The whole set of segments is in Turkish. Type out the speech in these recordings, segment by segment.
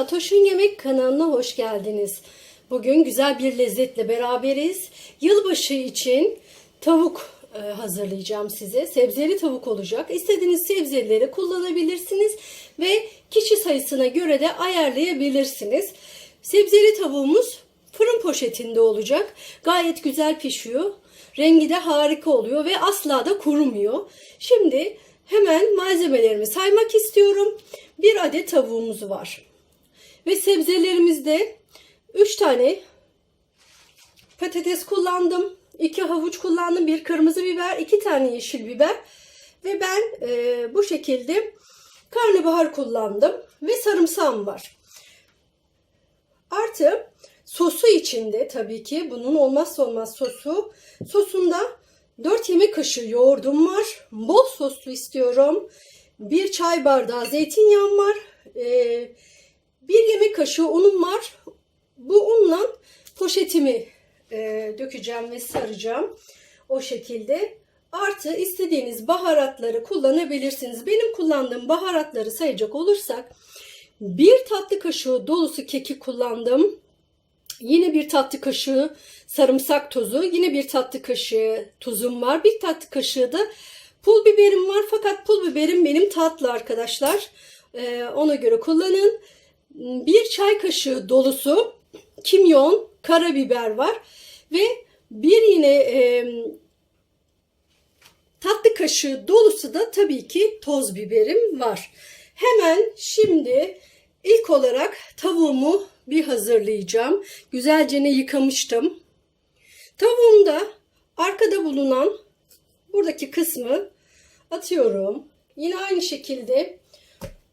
Fatoş'un Yemek kanalına hoş geldiniz. Bugün güzel bir lezzetle beraberiz. Yılbaşı için tavuk e, hazırlayacağım size. Sebzeli tavuk olacak. İstediğiniz sebzeleri kullanabilirsiniz ve kişi sayısına göre de ayarlayabilirsiniz. Sebzeli tavuğumuz fırın poşetinde olacak. Gayet güzel pişiyor. Rengi de harika oluyor ve asla da kurumuyor. Şimdi hemen malzemelerimi saymak istiyorum. Bir adet tavuğumuz var. Ve sebzelerimizde 3 tane patates kullandım. 2 havuç kullandım. Bir kırmızı biber, 2 tane yeşil biber. Ve ben e, bu şekilde karnabahar kullandım. Ve sarımsağım var. Artı sosu içinde tabii ki bunun olmazsa olmaz sosu. Sosunda 4 yemek kaşığı yoğurdum var. Bol soslu istiyorum. 1 çay bardağı zeytinyağım var. Ee, bir yemek kaşığı unum var. Bu unla poşetimi e, dökeceğim ve saracağım. O şekilde. Artı istediğiniz baharatları kullanabilirsiniz. Benim kullandığım baharatları sayacak olursak bir tatlı kaşığı dolusu keki kullandım. Yine bir tatlı kaşığı sarımsak tozu, yine bir tatlı kaşığı tuzum var. Bir tatlı kaşığı da pul biberim var. Fakat pul biberim benim tatlı arkadaşlar. Ee, ona göre kullanın. Bir çay kaşığı dolusu kimyon, karabiber var. Ve bir yine e, tatlı kaşığı dolusu da tabii ki toz biberim var. Hemen şimdi ilk olarak tavuğumu bir hazırlayacağım. Güzelce ne yıkamıştım. Tavuğumda arkada bulunan buradaki kısmı atıyorum. Yine aynı şekilde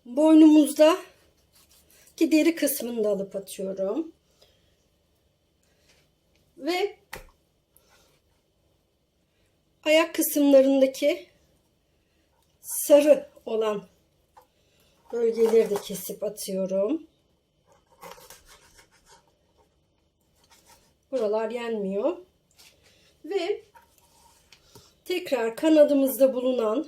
boynumuzda ki deri kısmını da alıp atıyorum. Ve ayak kısımlarındaki sarı olan bölgeleri de kesip atıyorum. Buralar yenmiyor. Ve tekrar kanadımızda bulunan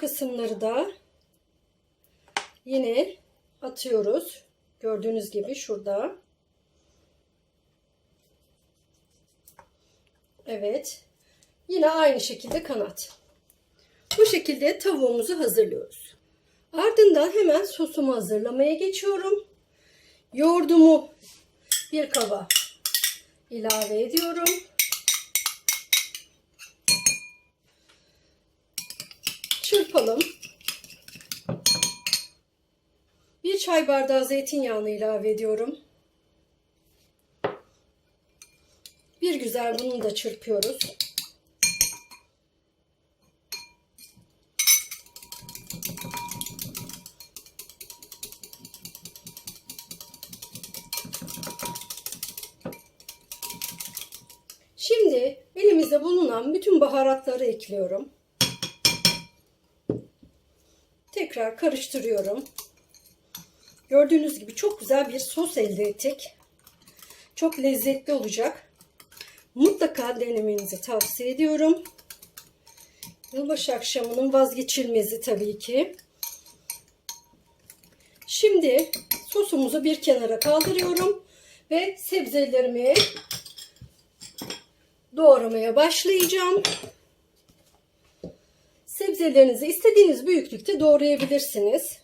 kısımları da yine atıyoruz. Gördüğünüz gibi şurada. Evet. Yine aynı şekilde kanat. Bu şekilde tavuğumuzu hazırlıyoruz. Ardından hemen sosumu hazırlamaya geçiyorum. Yoğurdumu bir kaba ilave ediyorum. Çırpalım. Bir çay bardağı zeytinyağını ilave ediyorum. Bir güzel bunu da çırpıyoruz. Şimdi elimizde bulunan bütün baharatları ekliyorum. Tekrar karıştırıyorum. Gördüğünüz gibi çok güzel bir sos elde ettik. Çok lezzetli olacak. Mutlaka denemenizi tavsiye ediyorum. Yılbaşı akşamının vazgeçilmezi tabii ki. Şimdi sosumuzu bir kenara kaldırıyorum ve sebzelerimi doğramaya başlayacağım. Sebzelerinizi istediğiniz büyüklükte doğrayabilirsiniz.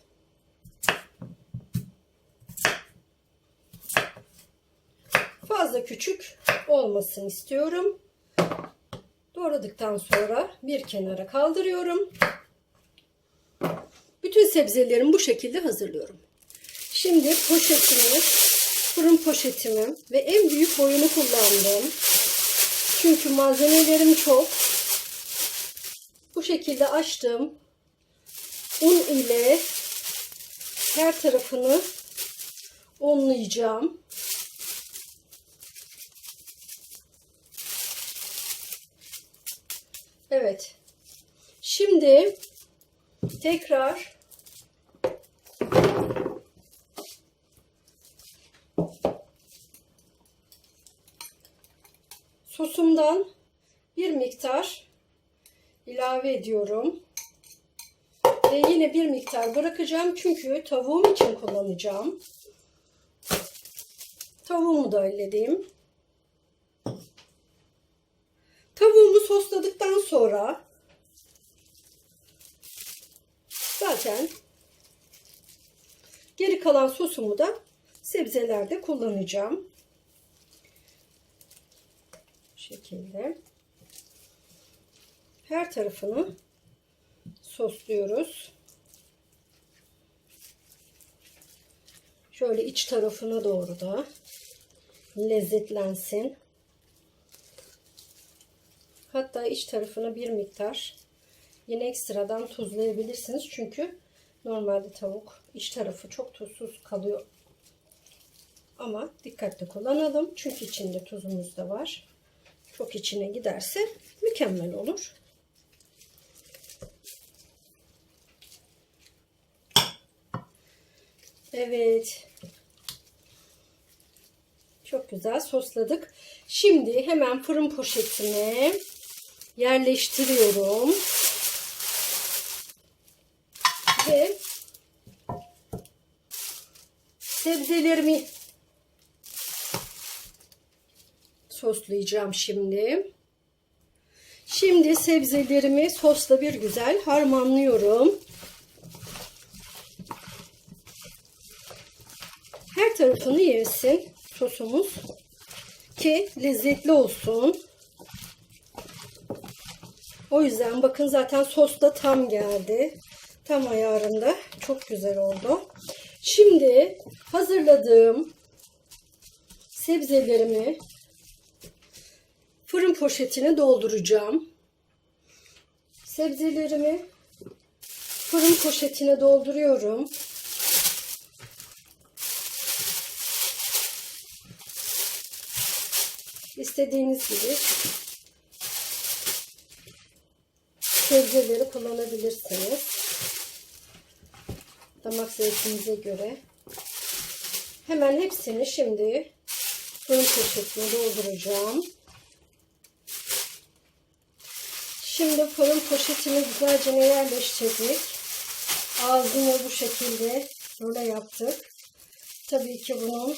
Fazla küçük olmasın istiyorum. Doğradıktan sonra bir kenara kaldırıyorum. Bütün sebzelerimi bu şekilde hazırlıyorum. Şimdi poşetimi, fırın poşetimi ve en büyük boyunu kullandım. Çünkü malzemelerim çok. Şekilde açtım. Un ile her tarafını unlayacağım. Evet. Şimdi tekrar sosumdan bir miktar ilave ediyorum. Ve yine bir miktar bırakacağım çünkü tavuğum için kullanacağım. Tavuğumu da halledeyim. Tavuğumu sosladıktan sonra zaten geri kalan sosumu da sebzelerde kullanacağım. Bu şekilde. Her tarafını sosluyoruz. Şöyle iç tarafına doğru da lezzetlensin. Hatta iç tarafına bir miktar yine ekstradan tuzlayabilirsiniz. Çünkü normalde tavuk iç tarafı çok tuzsuz kalıyor. Ama dikkatli kullanalım. Çünkü içinde tuzumuz da var. Çok içine giderse mükemmel olur. Evet. Çok güzel sosladık. Şimdi hemen fırın poşetine yerleştiriyorum. Ve sebzelerimi soslayacağım şimdi. Şimdi sebzelerimi sosla bir güzel harmanlıyorum. Her tarafını yesin sosumuz ki lezzetli olsun. O yüzden bakın zaten sos da tam geldi. Tam ayarında. Çok güzel oldu. Şimdi hazırladığım sebzelerimi fırın poşetine dolduracağım. Sebzelerimi fırın poşetine dolduruyorum. İstediğiniz gibi sebzeleri kullanabilirsiniz. Damak zevkinize göre. Hemen hepsini şimdi fırın poşetine dolduracağım. Şimdi fırın poşetini güzelce yerleştirdik. Ağzını bu şekilde böyle yaptık. Tabii ki bunun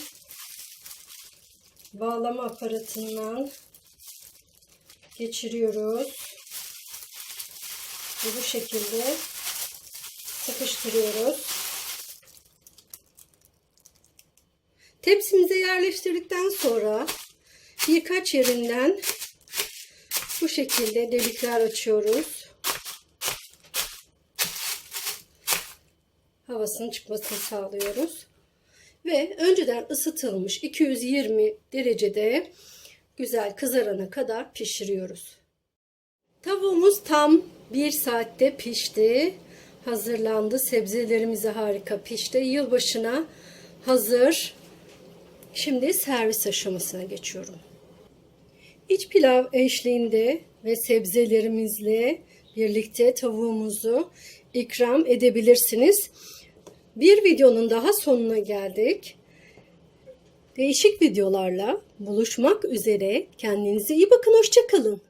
bağlama aparatından geçiriyoruz. Ve bu şekilde sıkıştırıyoruz. Tepsimize yerleştirdikten sonra birkaç yerinden bu şekilde delikler açıyoruz. Havasının çıkmasını sağlıyoruz. Ve önceden ısıtılmış 220 derecede güzel kızarana kadar pişiriyoruz. Tavuğumuz tam bir saatte pişti. Hazırlandı. Sebzelerimiz harika pişti. Yılbaşına hazır. Şimdi servis aşamasına geçiyorum. İç pilav eşliğinde ve sebzelerimizle birlikte tavuğumuzu ikram edebilirsiniz. Bir videonun daha sonuna geldik. Değişik videolarla buluşmak üzere. Kendinize iyi bakın. Hoşçakalın.